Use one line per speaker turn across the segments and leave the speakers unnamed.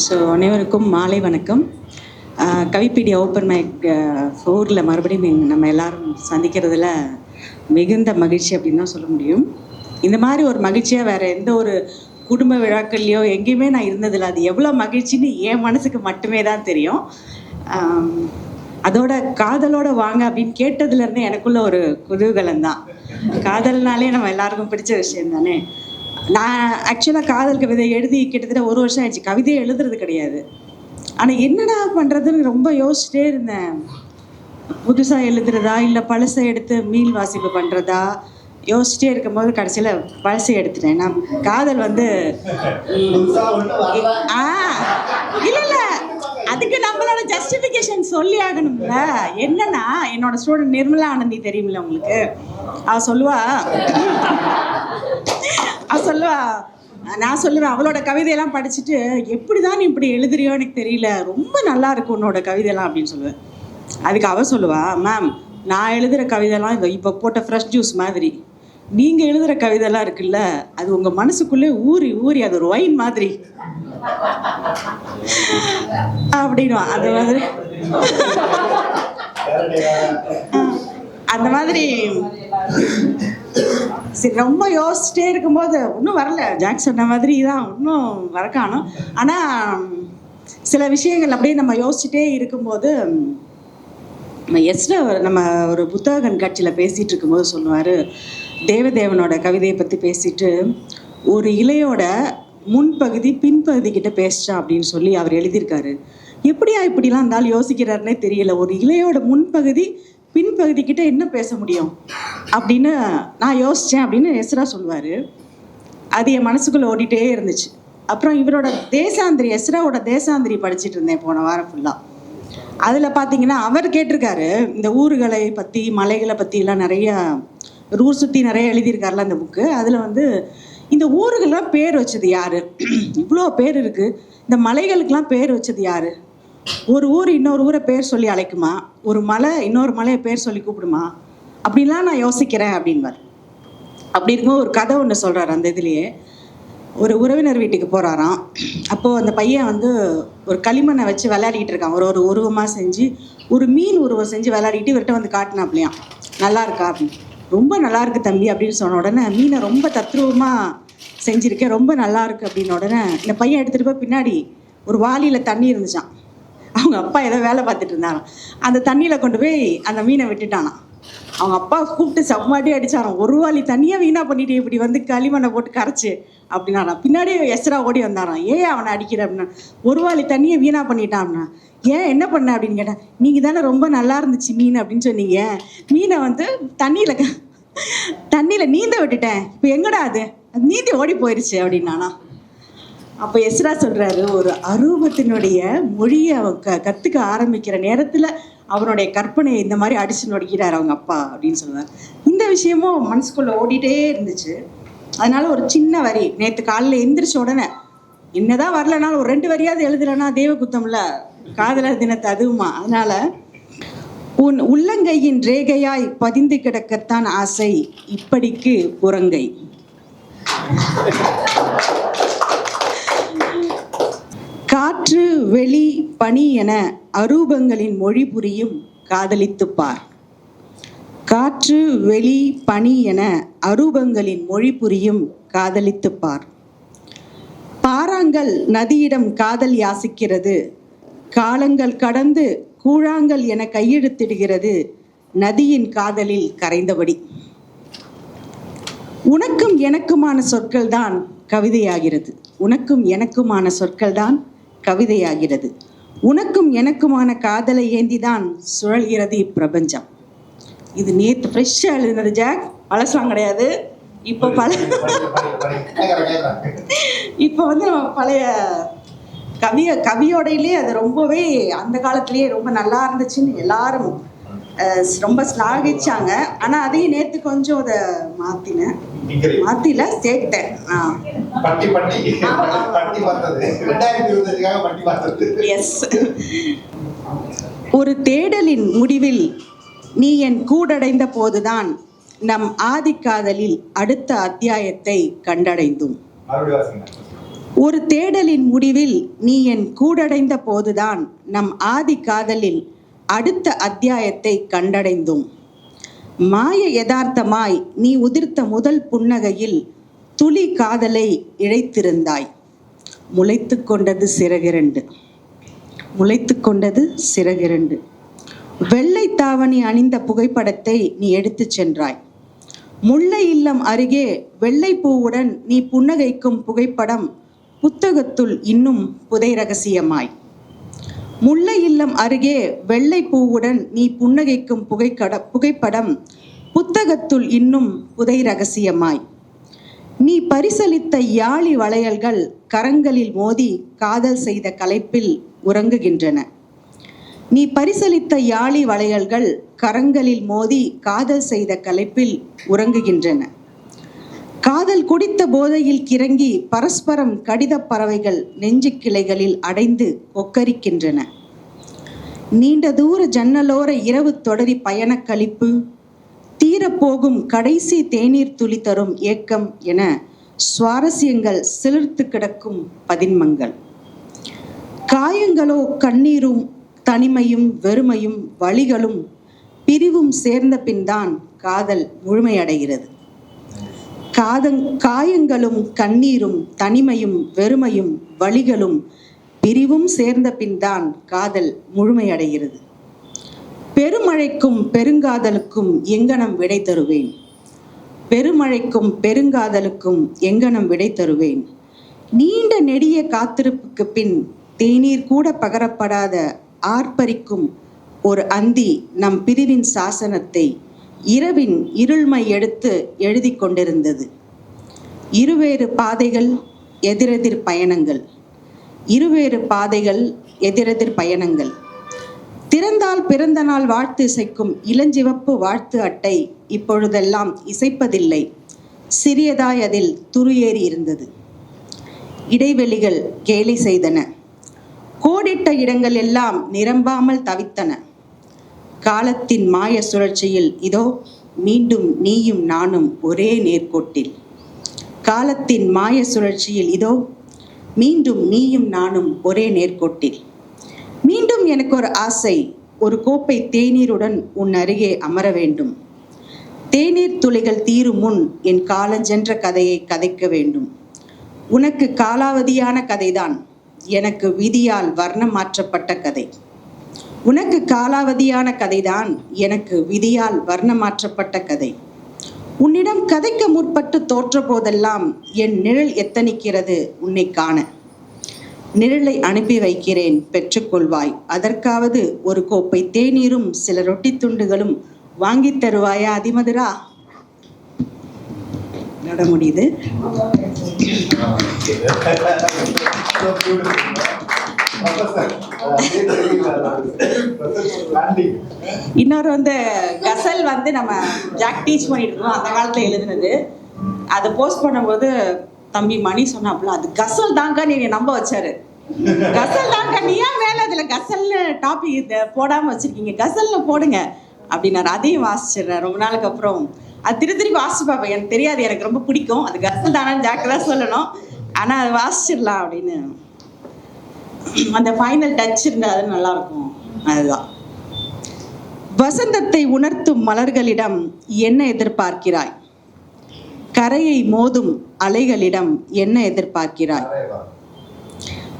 So அனைவருக்கும் மாலை வணக்கம். ஆஹ் கவிப்பீடியா ஓப்பன் மைக் ஃபோரில் மறுபடியும் நம்ம எல்லாரும் சந்திக்கிறதுல மிகுந்த மகிழ்ச்சி அப்படின்னு தான் சொல்ல முடியும். இந்த மாதிரி ஒரு மகிழ்ச்சியாக வேறு எந்த ஒரு குடும்ப விழாக்கள்லையோ எங்கேயுமே நான் இருந்ததில்லை. அது எவ்வளோ மகிழ்ச்சின்னு என் மனசுக்கு மட்டுமே தான் தெரியும். அதோட காதலோட வாங்க அப்படின்னு கேட்டதுலேருந்து எனக்குள்ள ஒரு குதூகலம் தான் காதல்னாலே நம்ம எல்லாருக்கும் பிடிச்ச விஷயம் தானே நான் ஆக்சுவலாக காதல் கவிதை எழுதி கிட்டத்தட்ட ஒரு வருஷம் ஆயிடுச்சு. கவிதையை எழுதுறது கிடையாது. ஆனால் என்னடா பண்ணுறதுன்னு ரொம்ப யோசிச்சிட்டே இருந்தேன். புதுசாக எழுதுறதா இல்லை பழசை எடுத்து மீள் வாசிப்பு பண்ணுறதா யோசிச்சிட்டே இருக்கும்போது கடைசியில் பழசை எடுத்துட்டேன். நான் காதல் வந்து ஆ இல்லை இல்லை. அதுக்கு நம்மளோட ஜஸ்டிஃபிகேஷன் சொல்லி ஆகணும்ல. என்னன்னா என்னோட ஸ்டூடெண்ட் நிர்மலா ஆனந்தி தெரியுமில்ல உங்களுக்கு? அவ சொல்லுவா அவ சொல்லுவா. நான் சொல்லுவேன் அவளோட கவிதையெல்லாம் படிச்சுட்டு எப்படி தான் நீ இப்படி எழுதுறியோ எனக்கு தெரியல. ரொம்ப நல்லா இருக்கு உன்னோட கவிதையெல்லாம் அப்படின்னு சொல்லுவேன். அதுக்கு அவ சொல்லுவா மேம் நான் எழுதுகிற கவிதைலாம் இந்த இப்போ போட்ட ஃப்ரெஷ் ஜூஸ் மாதிரி. நீங்கள் எழுதுகிற கவிதைலாம் இருக்குல்ல அது உங்கள் மனசுக்குள்ளே ஊறி ஊறி அது ஒரு ஒயின் மாதிரி. அப்படின்வா அந்த மாதிரி. அந்த மாதிரி. சரி ரொம்ப யோசிச்சிட்டே இருக்கும்போது ஒன்றும் வரல. ஜாக் சொன்ன மாதிரி தான் இன்னும் வர காணும் ஆனால் சில விஷயங்கள் அப்படியே நம்ம யோசிச்சுட்டே இருக்கும்போது நம்ம எஸ்ட நம்ம ஒரு புத்தக கண்காட்சியில் பேசிகிட்டு இருக்கும்போது சொல்லுவார் தேவதேவனோட கவிதையை பற்றி பேசிட்டு ஒரு இலையோட முன்பகுதி பின்பகுதி கிட்ட பேசிட்டா அப்படின்னு சொல்லி அவர் எழுதியிருக்காரு. எப்படியா இப்படிலாம் இருந்தாலும் யோசிக்கிறாருன்னே தெரியல. ஒரு இலையோட முன்பகுதி பின்பகுதி கிட்ட என்ன பேச முடியும்? அப்படின்னு நான் யோசித்தேன் அப்படின்னு எஸ்ரா சொல்லுவார். அது என் மனசுக்குள்ளே ஓடிட்டே இருந்துச்சு. அப்புறம் இவரோட தேசாந்திரி எஸ்ராவோட தேசாந்திரி படிச்சுட்டு இருந்தேன் போன வாரம் ஃபுல்லாக அதில் பார்த்தீங்கன்னா அவர் கேட்டிருக்காரு இந்த ஊர்களை பற்றி மலைகளை பற்றிலாம் நிறைய ஊர் சுற்றி நிறைய எழுதியிருக்காருல அந்த புக்கு அதில் வந்து இந்த ஊருக்கெல்லாம் பேர் வச்சது யார்? இவ்வளோ பேர் இருக்குது இந்த மலைகளுக்கெல்லாம் பேர் வச்சது யார்? ஒரு ஊர் இன்னொரு ஊரை பேர் சொல்லி அழைக்குமா? ஒரு மலை இன்னொரு மலையை பேர் சொல்லி கூப்பிடுமா? அப்படின்லாம் நான் யோசிக்கிறேன் அப்படின்வார் அப்படி இருக்கும்போது ஒரு கதை ஒன்று சொல்கிறார் அந்த இதுலேயே. ஒரு உறவினர் வீட்டுக்கு போகிறாராம் அப்போது அந்த பையன் வந்து ஒரு களிமண்ணை வச்சு விளையாடிட்டு இருக்கான். ஒரு ஒரு உருவமாக செஞ்சு ஒரு மீன் உருவம் செஞ்சு விளையாடிட்டு இவர்கிட்ட வந்து காட்டினாப்லையாம். நல்லா இருக்கா? அப்படின்னு. ரொம்ப நல்லா இருக்கு தம்பி அப்படின்னு சொன்ன உடனே மீனை ரொம்ப தத்ரூபமாக செஞ்சுருக்கேன் ரொம்ப நல்லா இருக்கு அப்படின்னு உடனே இந்த பையன் எடுத்துகிட்டு போய் பின்னாடி. ஒரு வாளியில் தண்ணி இருந்துச்சான் அவங்க அப்பா ஏதோ வேலை பார்த்துட்டு இருந்தாராம். அந்த தண்ணியில் கொண்டு போய் அந்த மீனை விட்டுட்டானான் அவங்க அப்பா கூப்பிட்டு செவ்வாட்டி அடிச்சாராம். ஒரு வாளி தனியாக வீணாக பண்ணிட்டு இப்படி வந்து களிமண்ணை போட்டு கரைச்சு அப்படின்னாராம். பின்னாடி எஸ்ரா ஓடி வந்தாராம். ஏன் அவனை அடிக்கிற அப்படின்னா? ஒரு வாளி தண்ணியை வீணாக பண்ணிட்டான் அப்படின்னா. ஏன் என்ன பண்ண அப்படின்னு கேட்டேன் நீங்கள் தானே ரொம்ப நல்லா இருந்துச்சு மீன் அப்படின்னு சொன்னீங்க. மீனை வந்து தண்ணியில் க தண்ணியில் நீந்த விட்டுட்டேன். இப்போ எங்கடா அது? அது நீந்தி ஓடி போயிருச்சு அப்படின்னானா. அப்போ எஸ்ரா சொல்றாரு ஒரு அரூபத்தினுடைய மொழியை அவன் க கற்றுக்க ஆரம்பிக்கிற நேரத்தில் அவனுடைய கற்பனையை இந்த மாதிரி அடிச்சு நொடிக்கிறார் அவங்க அப்பா அப்படின்னு சொல்லுவார் இந்த விஷயமும் மனசுக்குள்ளே ஓடிட்டே இருந்துச்சு. அதனால ஒரு சின்ன வரி நேற்று காலையில் எந்திரிச்ச உடனே என்னதான் வரலனாலும் ஒரு ரெண்டு வரியாவது எழுதுறேன்னா தேவகுத்தம்ல காதலர் தினத்தை அதுவுமா? அதனால உன் உள்ளங்கையின் ரேகையாய் பதிந்து கிடக்கத்தான் ஆசை இப்படிக்கு புறங்கை காற்று வெளி பனி என அரூபங்களின் மொழி புரியும் காதலித்துப் பார் காற்று வெளி பனி என அரூபங்களின் மொழி புரியும் காதலித்துப் பார் பாறாங்கல் நதியிடம் காதல் யாசிக்கிறது. காலங்கள் கடந்து கூழாங்கல் என கையெழுத்திடுகிறது. நதியின் காதலில் கரைந்தபடி. உனக்கும் எனக்குமான சொற்கள் தான் கவிதையாகிறது. உனக்கும் எனக்குமான சொற்கள் தான் கவிதையாகிறது. உனக்கும் எனக்குமான காதலை ஏந்திதான் சுழல்கிறது இப்பிரபஞ்சம். இது நேற்று ஃப்ரெஷ்ஷாக எழுதினது ஜாக். பழசெலாம் கிடையாது. இப்போ பல இப்போ வந்து நம்ம பழைய கவிய கவியோடையிலே அது ரொம்பவே அந்த காலத்திலேயே ரொம்ப நல்லா இருந்துச்சுன்னு எல்லாரும் ரொம்ப ஸ்லாகிச்சாங்க ஆனால் அதையும் நேற்று கொஞ்சம் அதை மாற்றினேன் மாற்றில சேர்த்தேன் ஆ.
பட்டி பட்டி. பட்டி பார்த்தது. ரெண்டாயிரத்தி இருபத்தஞ்சுக்காக பட்டி பார்த்தது.
எஸ் ஒரு தேடலின் முடிவில் நீ என் கூடடைந்த போதுதான் நம் ஆதிக்காதலில் அடுத்த அத்தியாயத்தை கண்டடைந்தோம். ஒரு தேடலின் முடிவில் நீ என் கூடடைந்த போதுதான் நம் ஆதி காதலில் அடுத்த அத்தியாயத்தை கண்டடைந்தோம். மாய யதார்த்தமாய் நீ உதிர்த்த முதல் புன்னகையில் துளி காதலை இழைத்திருந்தாய். முளைத்து கொண்டது சிறகிரண்டு. முளைத்து கொண்டது சிறகிரண்டு. வெள்ளை தாவணி அணிந்த புகைப்படத்தை நீ எடுத்துச் சென்றாய். முல்லை இல்லம் அருகே வெள்ளை பூவுடன் நீ புன்னகைக்கும் புகைப்படம் புத்தகத்துள் இன்னும் புதை ரகசியமாய். முல்லை இல்லம் அருகே வெள்ளை பூவுடன் நீ புன்னகைக்கும் புகைக்கட புகைப்படம் புத்தகத்துள் இன்னும் புதை ரகசியமாய். நீ பரிசளித்த யாழி வளையல்கள் கரங்களில் மோதி காதல் செய்த கலைப்பில் உறங்குகின்றன. நீ பரிசளித்த யாழி வளையல்கள் கரங்களில் மோதி காதல் செய்த கலைப்பில் உறங்குகின்றன. காதல் குடித்த போதையில் கிறங்கி பரஸ்பரம் கடிதப் பறவைகள் நெஞ்சு கிளைகளில் அடைந்து கொக்கரிக்கின்றன. நீண்ட தூர ஜன்னலோர இரவு தொடரி பயணக் கழிப்பு தீரப்போகும் கடைசி தேநீர் துளி தரும் ஏக்கம் என சுவாரஸ்யங்கள் சிலிர்த்து கிடக்கும் பதின்மங்கள். காயங்களோ கண்ணீரும் தனிமையும் வெறுமையும் வழிகளும் பிரிவும் சேர்ந்த பின்தான் காதல் முழுமையடைகிறது. காதங் காயங்களும் கண்ணீரும் தனிமையும் வெறுமையும் வழிகளும் பிரிவும் சேர்ந்த பின்தான் காதல் முழுமையடைகிறது. பெருமழைக்கும் பெருங்காதலுக்கும் எங்கனம் விடை தருவேன். பெருமழைக்கும் பெருங்காதலுக்கும் எங்கனம் விடை தருவேன். நீண்ட நெடிய காத்திருப்புக்கு பின் தேநீர் கூட பகரப்படாத ஆர்ப்பரிக்கும் ஒரு அந்தி நம் பிரிவின் சாசனத்தை இரவின் இருள்மை எடுத்து எழுதி கொண்டிருந்தது. இருவேறு பாதைகள் எதிரெதிர் பயணங்கள். இருவேறு பாதைகள் எதிரெதிர் பயணங்கள். திறந்தால் பிறந்த நாள் வாழ்த்து இசைக்கும் இளஞ்சிவப்பு வாழ்த்து அட்டை இப்பொழுதெல்லாம் இசைப்பதில்லை. சிறியதாய் அதில் துருயேறி இருந்தது. இடைவெளிகள் கேலி செய்தன. கோடிட்ட இடங்கள் எல்லாம் நிரம்பாமல் தவித்தன. காலத்தின் மாய சுழற்சியில் இதோ மீண்டும் நீயும் நானும் ஒரே நேர்கோட்டில். காலத்தின் மாய சுழற்சியில் இதோ மீண்டும் நீயும் நானும் ஒரே நேர்கோட்டில். மீண்டும் எனக்கு ஒரு ஆசை. ஒரு கோப்பை தேநீருடன் உன் அருகே அமர வேண்டும். தேநீர் துளிகள் தீரும் முன் என் காலஞ்சென்ற கதையை கதைக்க வேண்டும். உனக்கு காலாவதியான கதைதான். எனக்கு விதியால் வர்ணம் மாற்றப்பட்ட கதை. உனக்கு காலாவதியான கதைதான். எனக்கு விதியால் வர்ணம் மாற்றப்பட்ட கதை. உன்னிடம் கதைக்க முற்பட்டு தோற்ற போதெல்லாம் என் நிழல் எத்தனிக்கிறது உன்னை காண. நிழலை அனுப்பி வைக்கிறேன் பெற்றுக்கொள்வாய். அதற்காவது ஒரு கோப்பை தேநீரும் சில ரொட்டி துண்டுகளும் வாங்கித் தருவாயா அதிமதுரா? நட முடியுது இன்னொரு வந்து கசல் வந்து நம்ம ஜாக் டீச் பண்ணிட்டு இருக்கோம் அந்த காலத்துல எழுதுனது. அதை போஸ்ட் பண்ணும்போது தம்பி மணி சொன்னாப்புல அது கசல் தாங்க நீ நம்ப வச்சாரு. கசல் தாங்க நீ ஏன் மேல அதுல கசல்னு டாபிக் இத போடாம வச்சிருக்கீங்க? கசல்னு போடுங்க. அப்படின்னாரு அதையும் வாசிச்சிடுறேன் ரொம்ப நாளுக்கு அப்புறம். அது திரு திருப்பி வாசிச்சு பார்ப்பேன். எனக்கு தெரியாது எனக்கு ரொம்ப பிடிக்கும். அது கசல் தானே ஜாக்கிரதா சொல்லணும். ஆனா அது வாசிச்சிடலாம் அப்படின்னு. அந்த ஃபைனல் டச் இருந்தா அது நல்லா இருக்கும் அதுதான். வசந்தத்தை உணர்த்தும் மலர்களிடம் என்ன எதிர்பார்க்கிறாய்? கரையை மோதும் அலைகளிடம் என்ன எதிர்பார்க்கிறாய்?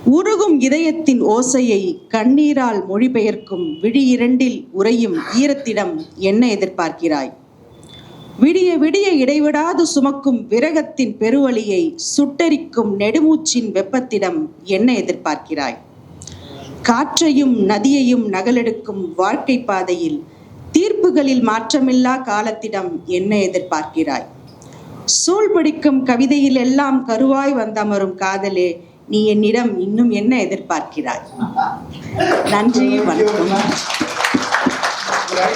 உருகும் இதயத்தின் ஓசையை கண்ணீரால் மொழிபெயர்க்கும் விழி இரண்டில் உறையும் ஈரத்திடம் என்ன எதிர்பார்க்கிறாய்? விடிய விடிய இடைவிடாது சுமக்கும் விரகத்தின் பெருவழியை சுட்டரிக்கும் நெடுமூச்சின் வெப்பத்திடம் என்ன எதிர்பார்க்கிறாய்? காற்றையும் நதியையும் நகலெடுக்கும் வாழ்க்கை பாதையில் தீர்ப்புகளில் மாற்றமில்லா காலத்திடம் என்ன எதிர்பார்க்கிறாய்? சூழ் பிடிக்கும் கவிதையில் எல்லாம் கருவாய் வந்தமரும் காதலே நீ என்னிடம் இன்னும் என்ன எதிர்பார்க்கிறாய்? நன்றி வணக்கம்.